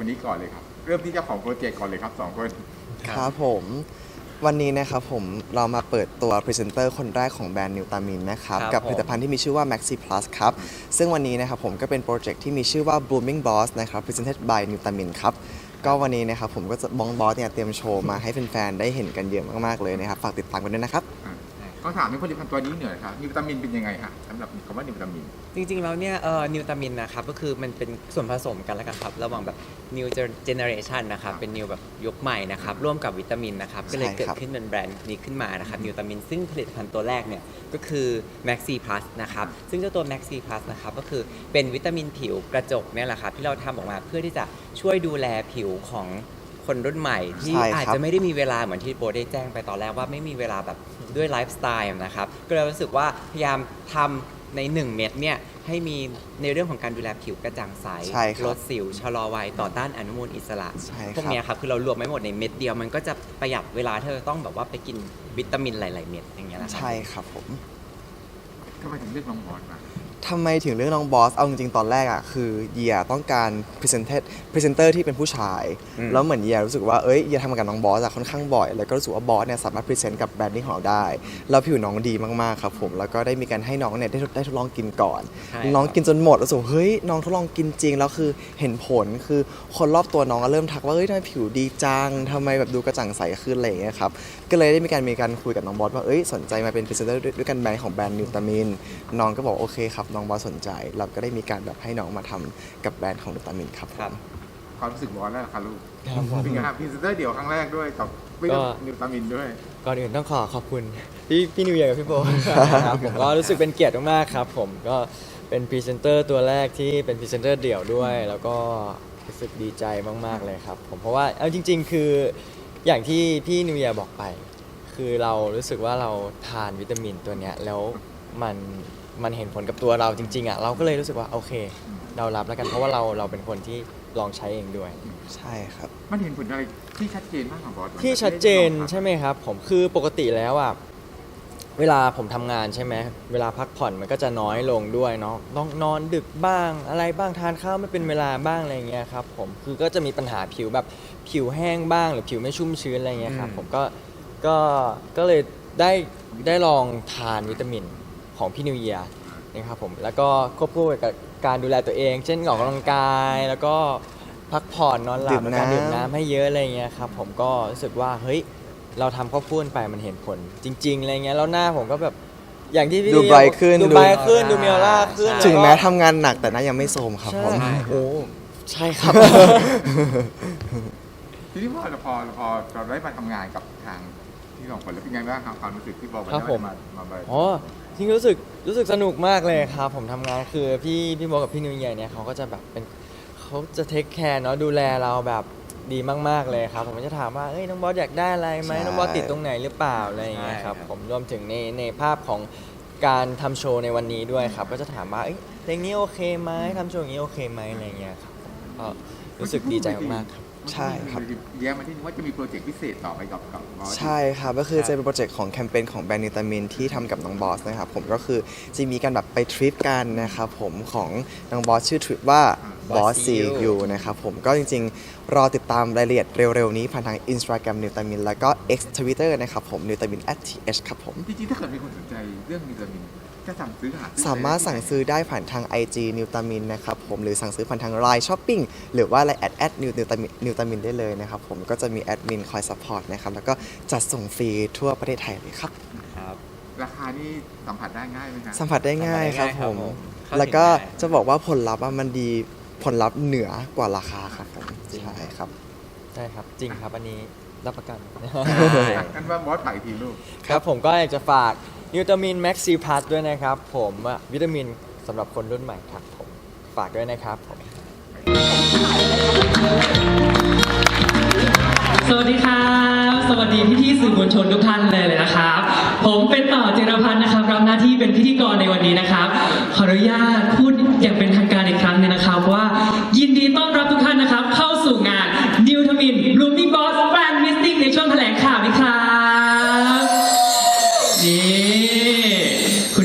วันนี้ก่อนเลยครับ เริ่มที่เจ้าของโปรเจกต์ก่อนเลยครับสองคนครับผมวันนี้นะครับผมเรามาเปิดตัวพรีเซนเตอร์คนแรกของแบรนด์นิวตามินนะครับครับกับผมผลิตภัณฑ์ที่มีชื่อว่า Maxi Plus ครับซึ่งวันนี้นะครับผมก็เป็นโปรเจกต์ที่มีชื่อว่า Blooming Boss นะครับ Presented by นิวตามินครับก็วันนี้นะครับผมก็จะบองบอสเนี่ยเตรียมโชว์มาให้แฟนๆได้เห็นกันเยอะมากๆเลยนะครับ ฝากติดตามกันด้วยนะครับ อ่าก็ถามถึงผลิตภัณฑ์ตัวนี้หน่อยครับนิวตามินเป็นยังไงฮะสำหรับคำว่านิวตามิน จริงๆ แล้วเนี่ยเอ่อนิวตามินนะครับก็คือมันเป็นส่วนผสมกันแล้วกันครับ ระหว่างแบบ new generation นะครับเป็นนิวแบบยุคใหม่นะครับร่วมกับวิตามินนะครับก็เลยใช่เกิดครับขึ้นเป็นแบรนด์นี้ขึ้นมานะครับนิวตามิน ซึ่งผลิตภัณฑ์ตัวแรกเนี่ยก็คือ Maxi Plus นะครับซึ่งเจ้าตัว Maxi Plus นะครับก็คือเป็นวิตามินผิวกระจกเนี่ยแหละครับที่เราทำออกมาเพื่อที่จะช่วยดูแลผิวของ คนรุ่นใหม่ ที่ใช่ครับอาจจะไม่ได้มีเวลาเหมือนที่โบได้แจ้งไปตอนแรกว่าไม่มีเวลาแบบด้วยไลฟ์สไตล์นะครับ ก็เลยรู้สึกว่าพยายามทำใน 1 เม็ดเนี่ยให้มีในเรื่องของการดูแลผิวกระจ่างใสใช่ครับลดสิวชะลอวัยต่อต้านอนุมูลอิสระใช่ครับ พวกเนี้ยครับคือเรารวมไม่หมดในเม็ดเดียว มันก็จะประหยัดเวลาที่เราต้องแบบว่าไปกินวิตามินหลาย ๆ เม็ดอย่างเงี้ยแหละครับ ใช่ครับผมทำไมถึงเลือกน้องบอสมา ทำไมถึงเรื่องน้องบอส เอาจริงๆ ตอนแรกอะคือเยียต้องการพรีเซนเตอร์พรีเซนเตอร์ที่เป็นผู้ชาย อืม แล้วเหมือนเยียรู้สึกว่า เอ้ยเยียทำงานกับน้องบอสอะค่อนข้างบ่อย แล้วก็รู้สึกว่าบอสเนี่ยสามารถพรีเซนต์กับแบรนดิ้งของเราได้ แล้วผิวน้องดีมากๆครับผม แล้วก็ได้มีการให้น้องเนี่ยได้ได้ทดลองกินก่อน ใช่น้องครับกินจนหมดแล้วรู้สึกว่าเฮ้ยน้องทดลองกินจริงแล้วคือเห็นผลคือคนรอบตัวน้องก็เริ่มทักว่าเฮ้ยทำไมผิวดีจังทำไมแบบดูกระจ่างใสขึ้นอะไรอย่างเงี้ยครับก็เลยได้มีการมีการคุยกับน้องบอสว่าเอ้ยสนใจมาเป็นพรีเซนเตอร์ด้วยกันแบรนด์ของแบรนด์นิวตามินน้องก็บอกโอเคครับน้องบอสสนใจ เราก็ได้มีการแบบให้น้องมาทำกับแบรนด์ของนิวตามินครับผมครับความรู้สึกบอสแล้วล่ะครับลูกครับผมเป็นไงครับพรีเซนเตอร์เดี่ยวครั้งแรกด้วยกับวิก็ตานิวตามินด้วย ก่อนอื่นต้องขอขอบคุณพี่พี่นิวเยียร์กับพี่โบครับผมก็รู้สึกเป็นเกียรติมากๆครับ ผมก็เป็นพรีเซนเตอร์ตัวแรกที่เป็นพรีเซนเตอร์เดี่ยวด้วย แล้วก็รู้สึกดีใจมากๆเลยครับ ผมเพราะว่าเอาจริง ๆ คืออย่างที่พี่นิวเยียร์บอกไป คือเรารู้สึกว่าเราทานวิตามินตัวเนี้ยแล้วมัน มันเห็นผลกับตัวเราจริง ๆอะเราก็เลยรู้สึกว่าโอเค เรารับแล้วกันเพราะว่าเราเราเป็นคนที่ลองใช้เองด้วย ใช่ครับ มันเห็นผลอะไรที่ชัดเจนมากของบอสไหมที่ชัดเจนได้ลองทำใช่ไหมครับ ผมคือปกติแล้วอะเวลาผมทำงานใช่ไหมเวลาพักผ่อนมันก็จะน้อยลงด้วยเนาะต้องนอนดึกบ้างอะไรบ้างทานข้าวไม่เป็นเวลาบ้างอะไรเงี้ยครับผมคือก็จะมีปัญหาผิวแบบผิวแห้งบ้าง หรือผิวไม่ชุ่มชื้นอะไรเงี้ยครับอืมผมก็ก็ก็เลยได้ได้ลองทานวิตามิน ของพี่นิวเยียร์นะครับผมแล้วก็ควบคู่ไปกับการดูแลตัวเอง เช่นออกกำลังกายแล้วก็พักผ่อนนอนหลัดื่บมแล้วการน้ำ ดื่มน้ำให้เยอะอะไรเงี้ยครับผมก็รู้สึกว่าเฮ้ยเราทำข้าวปุ้นไปมันเห็นผล จริงๆอะไรเงี้ยแล้วหน้าผมก็แบบอย่างที่พี่ดูเย bright ขึ้นดูดู ไบรท์ขึ้นดูมีออร่าขึ้นถึงแม้ล้วก็ ทำงานหนักแต่หน่ายังไม่โทรมครับใช่ ผมโอ้ใช่ครับ ทีนี้พอพอพอเราได้มาทำงานกับทางที่สองคนแล้วเป็นไงบ้างครับความรู้สึกที่บอกว่าครับได้ผม มามามา อ๋อ จริงๆรู้สึกรู้สึกสนุกมากเลยครับ ผมทำงานคือพี่พี่โบกับพี่นิวเยียร์เนี่ยเขาก็จะแบบเป็นเขาจะเทคแคร์เนาะดูแลเราแบบดีมากๆเลยครับ ผมก็จะถามว่าเอ้ยน้องบอสอยากได้อะไรไหมใช่น้องบอสติดตรงไหนหรือเปล่าอะไรอย่างเงี้ยครับใช่ครับ ผมรวมถึงในในภาพของการทำโชว์ในวันนี้ด้วยครับ ก็จะถามว่าเอ้ยเพลงนี้โอเคไหมทำโชว์อย่างนี้โอเคไหมอะไรอย่างเงี้ยครับก็รู้สึกดีใจมากๆครับ ใช่ครับแย้มมาที่นี่ว่าจะมีโปรเจกต์พิเศษต่อไปกับกับบอสใช่ครับก็คือครับจะเป็นโปรเจกต์ของแคมเปญของแบรนด์นิวตามินที่ทำกับน้องบอสนะครับผมก็คือจะมีการแบบไปทริปกันนะครับผมของน้องบอสชื่อทริปว่าบอส Boss ซี See You ยูนะครับผมก็จริง ๆ รอติดตามรายละเอียดเร็ว ๆ นี้ผ่านทาง Instagram นิวตามินแล้วก็ X Twitter นะครับผมนิวตามิน @th ครับผมจริงๆถ้าเกิดมีคนสนใจเรื่องนิวตามิน จะสั่งซื้อหาซื้อสามารถสั่งซื้อได้ผ่านทาง IG นิวตามินนะครับผมหรือสั่งซื้อผ่านทาง Line Shopping หรือว่า Line แอดแอดนิวตามินนิวตามินได้เลยนะครับผมก็จะมีแอดมินคอยซัพพอร์ตนะครับแล้วก็จัดส่งฟรีทั่วประเทศไทยเลยครับครับ ราคานี่สัมผัสได้ง่ายไหมครับสัมผัสได้ง่ายครับสัมผัสได้ง่ายผมครับผมเข้าถึงแล้วก็ง่าย จะบอกว่าผลลัพธ์อะมันดีผลลัพธ์เหนือกว่าราคาครับผมใช่ครับ ใช่ครับ จริงครับอันนี้รับประกัน กันว่าบอสฝากอีกทีลูก ครับผมก็อยากจะฝาก วิตามินแม็กซีพัทด้วยนะครับผมวิตามินสำหรับคนรุ่นใหม่ครับผมฝากด้วยนะครับผมสวัสดีครับ สวัสดีพี่พี่สื่อมวลชนทุกท่านเลยเลยนะครับ ผมเป็นต่อเจรพันธ์นะครับรับหน้าที่เป็นพิธีกรในวันนี้นะครับ ขออนุญาตพูดอย่างเป็น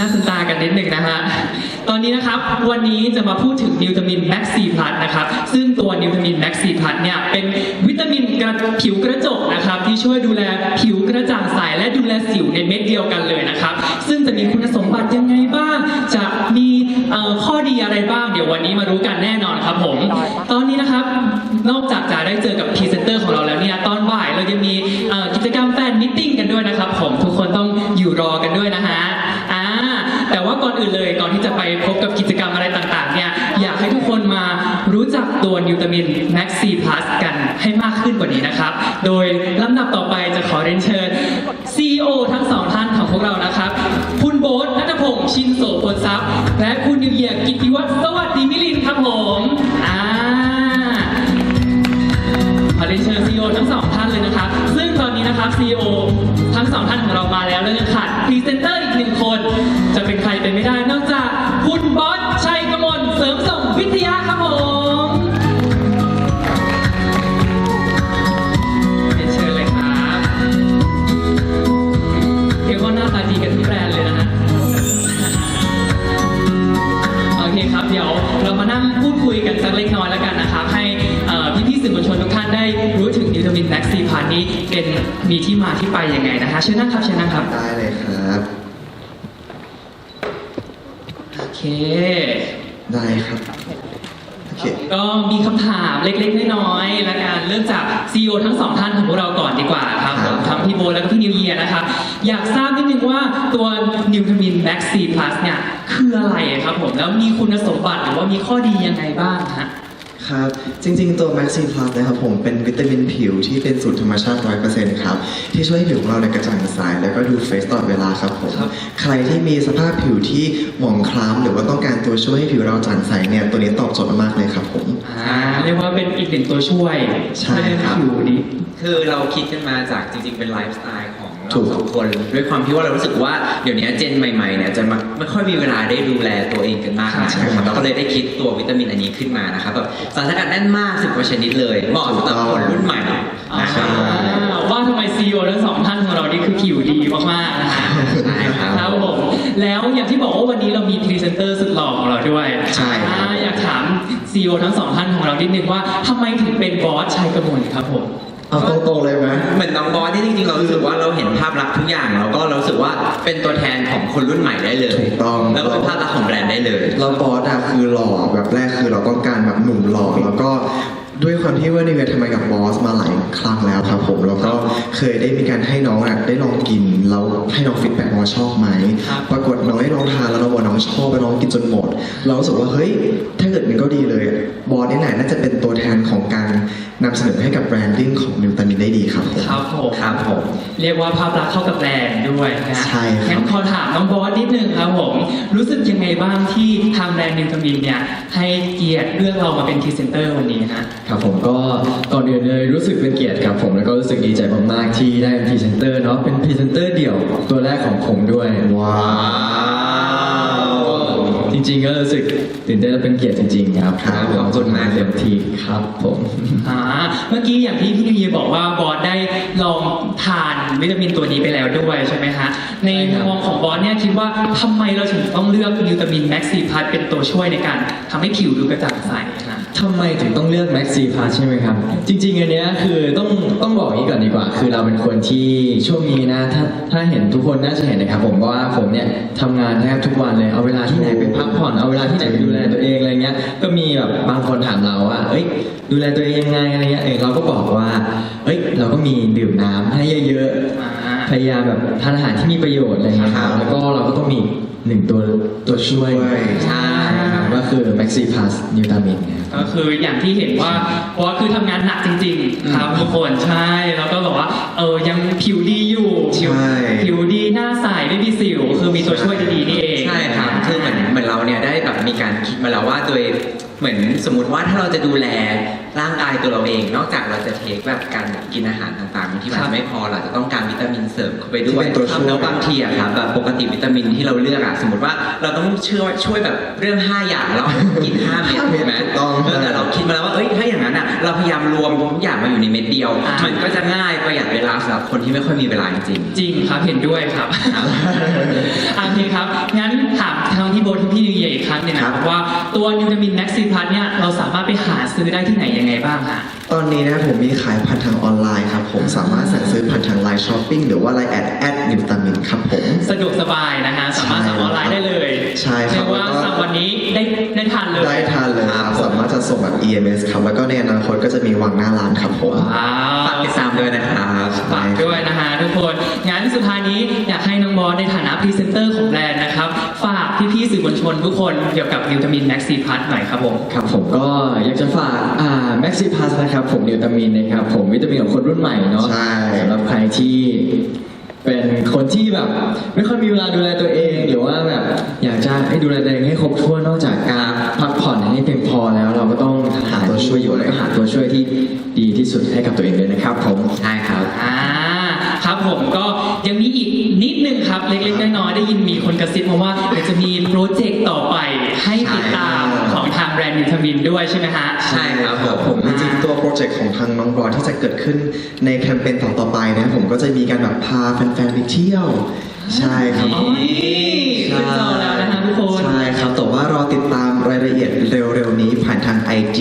หน้าคุณตากันนิดหนึ่งนะฮะ ตอนนี้นะครับวันนี้จะมาพูดถึงนิวตามินแม็กซีพลัสนะครับ ซึ่งตัวนิวทามินแม็กซีพัทเนี่ยเป็นวิตามินกระผิวกระจกนะครับ ที่ช่วยดูแลผิวกระจ่างใสและดูแลสิวในเม็ดเดียวกันเลยนะครับ ซึ่งจะมีคุณสมบัติยังไงบ้าง จะมีเอ่อข้อดีอะไรบ้าง เดี๋ยววันนี้มารู้กันแน่นอนครับผม ตอนนี้นะครับนอกจากจะได้เจอกับพรีเซนเตอ จักตัวนิวตามิน Maxi Plus กันให้มากขึ้นกว่านี้นะครับ โดยลำดับต่อไปจะขอเรียนเชิญ CEO ทั้งสองท่านของพวกเรานะครับ คุณโบ๊ทนัทพงศ์ชินโสพลทรัพย์ และคุณนิวเยียกิติวัฒน์สวัสดีมิลินครับผมอ่าขอเรียนเชิญ CEO ทั้งสองท่านเลยนะครับ ซึ่งตอนนี้นะครับ CEO ทั้งสองท่านของเรามาแล้วแล้วยังขาดพรีเซนเตอร์ เค ได้ครับโอเค ก็มีคำถามเล็กๆ น้อยๆและกัน เริ่มจาก CEO ทั้งสองท่านของพวกเราก่อนดีกว่าครับครับ ทั้งพี่โบทแล้วก็พี่นิวเยียร์นะครับ อยากทราบนิดนึงว่าตัวนิวทามินแม็กซีพลัสเนี่ย คืออะไรครับผม แล้วมีคุณสมบัติหรือว่ามีข้อดียังไงบ้างฮะ ครับ จริงๆ ตัว Maxi Plus นะครับผมเป็นวิตามินผิวที่เป็นสูตรธรรมชาติ 100%ครับ ที่ช่วยให้ผิวของเราเนี่ยกระจ่างใสแล้วก็ดูเฟรชตลอดเวลาครับผม ครับ ใครที่มีสภาพผิวที่หมองคล้ำหรือว่าต้องการตัวช่วยให้ผิวเราจ่างใสเนี่ยตัวนี้ตอบโจทย์มากๆเลยครับผม อ่าเรียกว่าเป็นอีกหนึ่งตัวช่วยใช่ครับห้ผิวดี คือเราคิดกันมาจากจริงๆ เป็นไลฟ์สไตล์ของถู เรากสองคนด้วยความที่ว่าเรารู้สึกว่าเดี๋ยวนี้เจนใหม่ๆเนี่ยจะมาไม่ค่อยมีเวลาได้ดูแลตัวเองกันมากนะใช่ครับเราก็เลยได้คิดตัววิตามินอันนี้ขึ้นมานะครับแบบสารสกัดแน่นมากสิบกว่าชนิดเลยเหมาะสำหรับคนรุ่นใหม่นะครับอ่าว่าทำไมซีอทั้งสองท่านของเรานี่คือผิวดีมากๆนะฮะใช่ครับครับผมแล้วอย่างที่บอกว่าวันนี้เรามีพรีเซนเตอร์สุดหล่อของเราด้วยใช่ครับอ่าอยากถามซีอทั้งสองท่านของเรานิดนึงว่าทำไมถึงเป็นบอสชัยกมลครับผม เอาตรงๆเลยไหมเหมือนน้องบอสที่จริงๆเรารู้สึกว่าเราเห็นภาพลักษณ์ทุกอย่างแล้วก็เรารู้สึกว่าเป็นตัวแทนของคนรุ่นใหม่ได้เลยถูกต้อง แล้วก็เป็นภาพลักษณ์ของแบรนด์ได้เลย เราบอสอะคือหล่อแบบแรกคือเราต้องการแบบหนุ่มหล่อแล้วก็ ด้วยความที่ว่านิเวศทำงานกับบอสมาหลายครั้งแล้วครับผมแล้วก็เคยได้มีการให้น้องอะได้ลองกินแล้วให้น้องฟีดแบ็กว่าชอบไหมครับปรากฏน้องได้ลองทานแล้วน้องบอกน้องชอบไปน้องกินจนหมด เรารู้สึกว่าเฮ้ยถ้าเกิดมันก็ดีเลยอะบอสนี่แหละน่าจะเป็นตัวแทนของการนำเสนอให้กับแบรนดิ้งของนิวตามินได้ดีครับผมครับผมครับผมเรียกว่าภาพลักษณ์เข้ากับแบรนด์ด้วยนะใช่ครับงั้นขอถามน้องบอสนิดนึงครับผมรู้สึกยังไงบ้างที่ทางแบรนด์นิวทามินเนี่ยให้เกียรติเลือกเรามาเป็นพรีเซนเตอร์วันนี้ฮะครับผมก็ก่อนอื่นเลยรู้สึกเป็นเกียรติครับผมแล้วก็รู้สึกดีใจมากๆที่ได้เป็นพรีเซนเตอร์เนาะเป็นพรีเซนเตอร์เดี่ยวตัวแรกของผมด้วยว้าวจริงๆก็รู้สึกตื่นเต้นและเป็นเกียรติจริงๆครับครับขอบคุณมากเต็มที่ครับผมอ่าเมื่อกี้อย่างที่พี่นิวเยียบอกว่าบอสได้ลองทานวิตามินตัวนี้ไปแล้วด้วยใช่ไหมฮะในมุมมองของบอสเนี่ยคิดว่าทำไมเราถึงต้องเลือกวิตามินแม็กซีพัทเป็นตัวช่วยในการทำให้ผิวดูกระจ่างใสฮะ ทำไมถึงต้องเลือก Maxi Plus ใช่ไหมครับ จริงๆ อันเนี้ยคือต้องต้องบอกอย่างนี้ก่อนดีกว่า คือเราเป็นคนที่ช่วงนี้นะถ้าถ้าเห็นทุกคนน่าจะเห็นนะครับผมว่าผมเนี่ยทำงานแทบทุกวันเลยเอาเวลาที่ไหนไปพักผ่อนเอาเวลาที่ไหนไปดูแลตัวเองอะไรเงี้ยก็มีแบบบางคนถามเราว่าเอ้ยดูแลตัวเองยังไงอะไรเงี้ยเออเราก็บอกว่าเอ้ย เราก็มีดื่มน้ำให้เยอะอ่าๆพยายามแบบทานอาหารที่มีประโยชน์อะไรเงี้ยครับแล้วก็เราก็ต้องมีหนึ่งตัวตัวช่วยใช่ครับก็คือ Maxi Plus นิวตามินครับ ก็คืออย่างที่เห็นว่าบอสคือทำงานหนักจริงๆครับทุกคนใช่ แล้วก็บอกว่าเออยังผิวดีอยู่ผิวใช่ ผิวดีหน้าใสไม่มีสิว คือมีตัวช่วยดีๆนี่เอง ใช่ครับคือเหมือนเหมือนเราเนี่ยได้แบบมีการคิดมาแล้วว่าโดย เหมือนสมมติว่าถ้าเราจะดูแลร่างกายตัวเราเอง นอกจากเราจะเทคแบบการแบบกินอาหารต่างๆบางที่มันครับจะไม่พอเราจะต้องการวิตามินเสริมเข้าไปด้วยที่เป็นตัวช่วย แล้วบางทีอะครับแบบปกติวิตามินที่เราเลือกอะสมมติว่าเราต้องช่วยช่วยแบบเรื่อง5อย่างแล้วเรากิน5เม็ดใช่ไหม ถูกต้องเแต่เราคิดมาแล้วว่าเอ้ยถ้าอย่างนั้นอะเราพยายามรวมทุกอย่างมาอยู่ในเม็ดเดียว อ่ามั มันก็จะง่ายประหยัดเวลาสำหรับคนที่ไม่ค่อยมีเวลาจริงๆจริงครับเห็นด้วยครับโอเคครับ งั้นถามทางพี่โบทที่พี่นิวเยียร์อีกครั้งหนึงนะครับว่าตัวนิวทามินแม็กซิพัทเนี่ยเราสามารถไปหาซื้อได้ที่ไหนยังไงบ้างฮะตอนนี้นะครับผมมีขายผ่านทางออนไลน์ครับผมสามารถสั่งซื้อผ่านทางไลน์ช้อปปิ้งหรือว่าไลน์แอดแอดนิวตามินครับผม สะดวกสบายนะฮะสามารถสั่งออนไลน์ได้เลยใช่ครับ เรียกว่าแล้วก็สั่งวันนี้ได้ได้ทานเลยได้ทานเลยครับสามารถจะส่งแบบ EMS ครับแล้วก็ในอนาคตก็จะมีวางหน้าร้านครับผมว้าวฝากติดตามด้วยนะครับฝากด้วยนะฮะทุกคนงั้นสุดท้ายนี้อยากให้น้องบอสในฐานะพรีเซนเตอร์ของแบรนด์นะครับ ฝากพี่ๆ สื่อมวลชนทุกคนเกี่ยวกับวิตามินแม็กซีพัทหน่อยครับผม ครับผมก็อยากจะฝากอ่าแม็กซิพัสนะครับผมนิวตามินนะครับผมวิตามินของคนรุ่นใหม่เนาะใช่ สำหรับใครที่เป็นคนที่แบบ ไม่ค่อยมีเวลาดูแลตัวเอง หรือว่าแบบอยากจะให้ดูแลตัวเองให้ครบถ้วนนอกจากการพักผ่อนให้เพียงพอแล้ว เราก็ต้องหาตัวช่วยอยู่แล้วก็หาตัวช่วยที่ดีที่สุดให้กับตัวเองด้วยนะครับผม ใช่ครับ อ่าครับ ผมก็ยังมีอีกนิดนึงครับ เล็กๆน้อยๆได้ยินมีคนกระซิบมาว่าเดี๋ยวจะมีโปรเจกต์ต่อไปให้ติดตามของทางแบรนด์วิตามินด้วยใช่ไหมฮะ ใช่ครับผมผมจริงๆตัวโปรเจกต์ของทางน้องบอสที่จะเกิดขึ้นในแคมเปญต่อๆไปนะผมก็จะมีการแบบพาแฟนๆไปเที่ยว ใช่ครับอ๋อนี่ขึ้นจอแล้วนะฮะทุกคน ใช่ครับแต่ว่ารอติดตามรายละเอียดเร็วๆนี้ผ่านทาง IG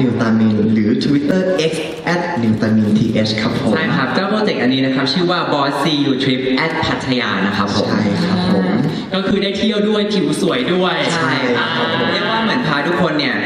n e w t a m i n หรือ Twitter X n e w t a m i n th ครับผม ใช่ครับเจ้าโปรเจกต์อันนี้นะครับ ชื่อว่า Boss See You Trip at พัทยานะครับผม ใช่ครับผม ก็คือได้เที่ยวด้วยผิวสวยด้วยใช่ครับผม เรียกว่าเหมือนพาทุกคนเนี่ย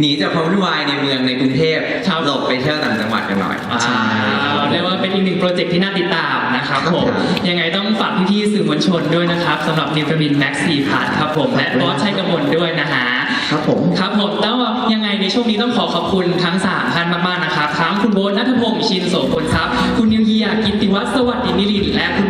หนีจากความวุ่นวายในเมืองในกรุงเทพครับ หลบไปเที่ยวต่างจังหวัดกันหน่อยอ่าเรียกว่าเป็นอีกหนึ่งโปรเจกต์ที่น่าติดตามนะครับผม ยังไงต้องฝากพี่ๆสื่อมวลชนด้วยนะครับสำหรับนิวตามินแม็กซีพาร์ครับผมและบอสชัยกมลด้วยนะฮะ ครับผม ครับผมแล้วยังไงในช่วงนี้ต้องขอขอบคุณทั้งสามท่านมากๆนะครับทั้งคุณโบ๊ทนัทพงศ์ชินโสพลทรัพย์คุณนิวเยียร์กิตติวัฒน์สวัสดินิรินทร์และคุณ